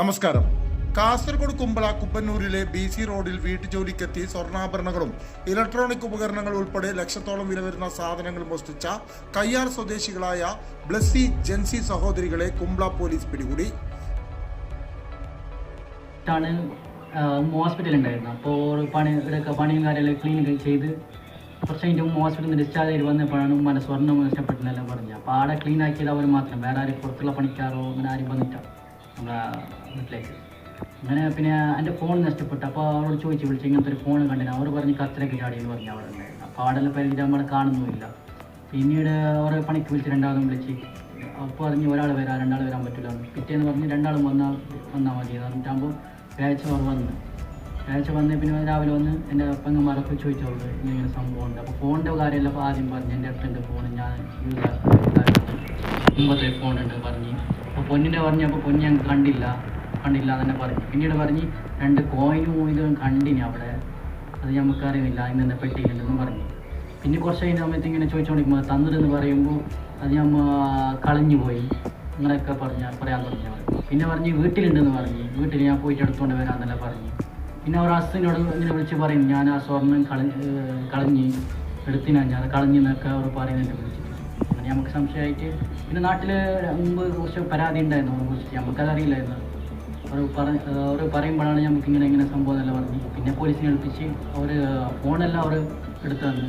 നമസ്കാരം. കാസർഗോഡ് കുമ്പള കുപ്പന്നൂരിലെ B C റോഡിൽ വീട്ടുജോലിക്കെത്തി സ്വർണാഭരണങ്ങളും ഇലക്ട്രോണിക് ഉപകരണങ്ങൾ ഉൾപ്പെടെ ലക്ഷത്തോളം വില വരുന്ന സാധനങ്ങൾ മോഷ്ടിച്ച കയ്യാർ സ്വദേശികളായ ബ്ലസ്സി ജെൻസി സഹോദരികളെ കുമ്പള പോലീസ് പിടികൂടി. ഹോസ്പിറ്റൽ ഉണ്ടായിരുന്നു അപ്പോൾ പണി ഇവിടെയൊക്കെ പണിയും കാര്യങ്ങളൊക്കെ ക്ലീൻ ചെയ്ത് കുറച്ച് കഴിഞ്ഞ് ഹോസ്പിറ്റലിൽ നിന്ന് ഡിസ്ചാർജ് ചെയ്ത് വന്നപ്പോഴാണ് ഉമ്മന്റെ സ്വർണം നഷ്ടപ്പെട്ടെന്നെല്ലാം പറഞ്ഞത് അപ്പോൾ ആടെ ക്ലീൻ ആക്കിയത് അവർ മാത്രം. വേറെ ആരും പുറത്തുള്ള പണിക്കാറോ അങ്ങനെ ആരും വന്നിട്ടാ നമ്മളെ വീട്ടിലേക്ക് അങ്ങനെ പിന്നെ എന്റെ ഫോൺ നഷ്ടപ്പെട്ടു. അപ്പോൾ അവരോട് ചോദിച്ചു വിളിച്ചു ഇങ്ങനത്തെ ഒരു ഫോൺ കണ്ടിന്? അവർ പറഞ്ഞ് കത്തിലേക്ക് ചാടി എന്ന് പറഞ്ഞു അവിടെ ഉണ്ടായിരുന്നു. അപ്പോൾ അവിടെയുള്ള പരിചയം നമ്മൾ കാണുന്നുമില്ല. പിന്നീട് അവരെ പണിക്ക് വിളിച്ച് രണ്ടാമതും വിളിച്ച് അപ്പോൾ പറഞ്ഞ് ഒരാൾ വരാം രണ്ടാൾ വരാൻ പറ്റില്ല. പിറ്റേന്ന് പറഞ്ഞ് രണ്ടാളും വന്നാൽ വന്നാൽ മതി എന്ന് പറഞ്ഞിട്ടാകുമ്പോൾ വ്യാഴ്ച അവർ വന്ന്. വ്യാഴ്ച വന്ന് പിന്നെ രാവിലെ വന്ന് എന്റെ പെങ്ങന്മാരൊക്കെ ചോദിച്ചോളൂ ഇങ്ങനെ സംഭവം ഉണ്ട്. അപ്പോൾ ഫോണിന്റെ കാര്യമല്ല അപ്പോൾ ആദ്യം പറഞ്ഞ് എന്റെ അടുത്തുണ്ട് ഫോൺ ഞാൻ യൂസ് മുമ്പത്തെ ഫോണുണ്ട് പറഞ്ഞ് അപ്പോൾ പൊന്നിന്റെ പറഞ്ഞപ്പോൾ പൊന്ന് ഞങ്ങൾക്ക് കണ്ടില്ല. കണ്ടില്ല തന്നെ പറഞ്ഞു. പിന്നീട് പറഞ്ഞ് രണ്ട് കോയിനും ഇതും കണ്ടിനി അവിടെ. അത് നമുക്ക് അറിയുന്നില്ല തന്നെ പെട്ടിയിട്ടുണ്ടെന്ന് പറഞ്ഞു. പിന്നെ കുറച്ച് കഴിഞ്ഞ സമയത്ത് ഇങ്ങനെ ചോദിച്ചുകൊണ്ടിരിക്കുമ്പോൾ തന്നിട്ടെന്ന് പറയുമ്പോൾ അത് ഞമ്മ കളഞ്ഞു പോയി അങ്ങനെയൊക്കെ പറഞ്ഞ പറയാൻ തുടങ്ങി അവർ പിന്നെ പറഞ്ഞ് വീട്ടിലുണ്ടെന്ന് പറഞ്ഞു. വീട്ടിൽ ഞാൻ പോയിട്ട് എടുത്തുകൊണ്ട് വരാമെന്നല്ല പറഞ്ഞു. പിന്നെ അവർ അസിനോട് ഇങ്ങനെ വിളിച്ച് പറയും ഞാൻ ആ സ്വർണം കളഞ്ഞ് കളഞ്ഞ് എടുത്തിനാ ഞാൻ കളഞ്ഞെന്നൊക്കെ അവർ പറയുന്നുണ്ട് വിളിച്ചിട്ട് അങ്ങനെ നമുക്ക് സംശയമായിട്ട് പിന്നെ നാട്ടിൽ മുമ്പ് കുറച്ച് പരാതി ഉണ്ടായിരുന്നു അവരെ കുറിച്ച് നമുക്കത് അറിയില്ലായിരുന്നു അവർ പറഞ്ഞ അവർ പറയുമ്പോഴാണ് നമുക്ക് ഇങ്ങനെ ഇങ്ങനെ സംഭവം എല്ലാം പറഞ്ഞു പിന്നെ പോലീസിനെ ഏൽപ്പിച്ച് അവർ ഫോണെല്ലാം അവർ എടുത്തു തന്നു.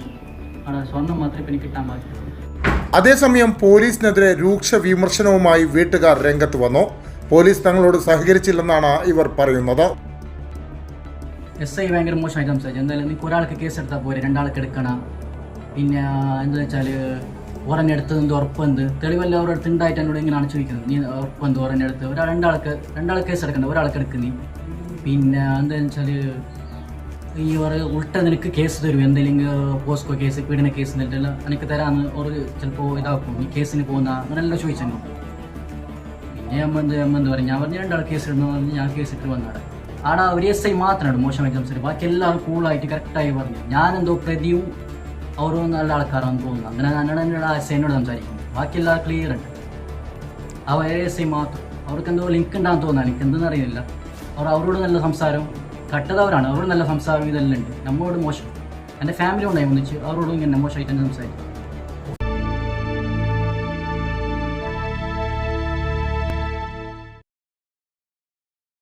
അവിടെ സ്വർണം മാത്രമേ പിന്നെ കിട്ടാൻ ബാക്കി അതേസമയം പോലീസിനെതിരെ രൂക്ഷ വിമർശനവുമായി വീട്ടുകാർ രംഗത്ത് വന്നു. പോലീസ് തങ്ങളോട് സഹകരിച്ചില്ലെന്നാണ് ഇവർ പറയുന്നത്. എസ് ഐ ഭയങ്കര മോശമായി സംസാരിച്ചു. എന്തായാലും നിങ്ങൾക്ക് ഒരാൾക്ക് കേസ് എടുത്താൽ പോരെ രണ്ടാൾക്ക് എടുക്കണം. പിന്നെ എന്താ വെച്ചാൽ ഉറന്നെ അടുത്ത് എന്ത് ഉറപ്പെന്ത്? തെളിവല്ല അവരുടെ അടുത്ത് ഉണ്ടായിട്ട് എന്നോട് ഇങ്ങനെയാണ് ചോദിക്കുന്നത്. നീ ഉറപ്പെന്ത് ഉറന്നെ അടുത്ത് ഒരാൾ രണ്ടാൾക്ക് രണ്ടാൾ കേസ് എടുക്കണ്ട. ഒരാൾക്ക് എടുക്കുന്നീ പിന്നെ എന്താണെന്ന് വെച്ചാൽ ഈ ഒരു ഉൾട്ട നിനക്ക് കേസ് തരും. എന്തെങ്കിലും പോസ്കോ കേസ് പീഡന കേസ് എന്നിട്ടെല്ലാം എനിക്ക് തരാമെന്ന് ഒരു ചിലപ്പോൾ ഇതാക്കും. ഈ കേസിന് പോകുന്ന അങ്ങനെല്ലാം ചോദിച്ചു എന്നോട് പിന്നെ അമ്മ എന്ത് അമ്മ എന്ത് പറയും? ഞാൻ പറഞ്ഞു രണ്ടാൾ കേസ് ഇടുന്നു പറഞ്ഞ് ഞാൻ കേസ് ഇട്ട് വന്നാടെ ആടെ ഒരു എസ് ഐ മാത്രമാണ് മോശം സംസാരിക്കും ബാക്കി എല്ലാവരും കൂളായിട്ട് കറക്റ്റായി പറഞ്ഞു. ഞാനെന്തോ പ്രതിയും അവരും നല്ല ആൾക്കാരാണെന്ന് തോന്നുന്നു. അങ്ങനെ ഞാനാണ് എന്നോട് ആശയനോട് ബാക്കിയെല്ലാം സംസാരിക്കുന്നത് ബാക്കി എല്ലാവരും ക്ലിയർ ഉണ്ട് ആ ഐ മാത്രം. അവർക്ക് എന്തോ ലിങ്ക് ഉണ്ടാകുന്ന തോന്നുന്നു. എനിക്ക് എന്തെന്ന് അറിയില്ല. അവർ അവരോട് നല്ല സംസാരം കട്ടതവരാണ്. അവരോട് നല്ല സംസാരം ഇതെല്ലാം ഉണ്ട്. നമ്മളോട് മോശം. എന്റെ ഫാമിലി ഉണ്ടായി ഒന്നിച്ച് അവരോടും ഇങ്ങനെ മോശമായിട്ട് തന്നെ സംസാരിക്കും.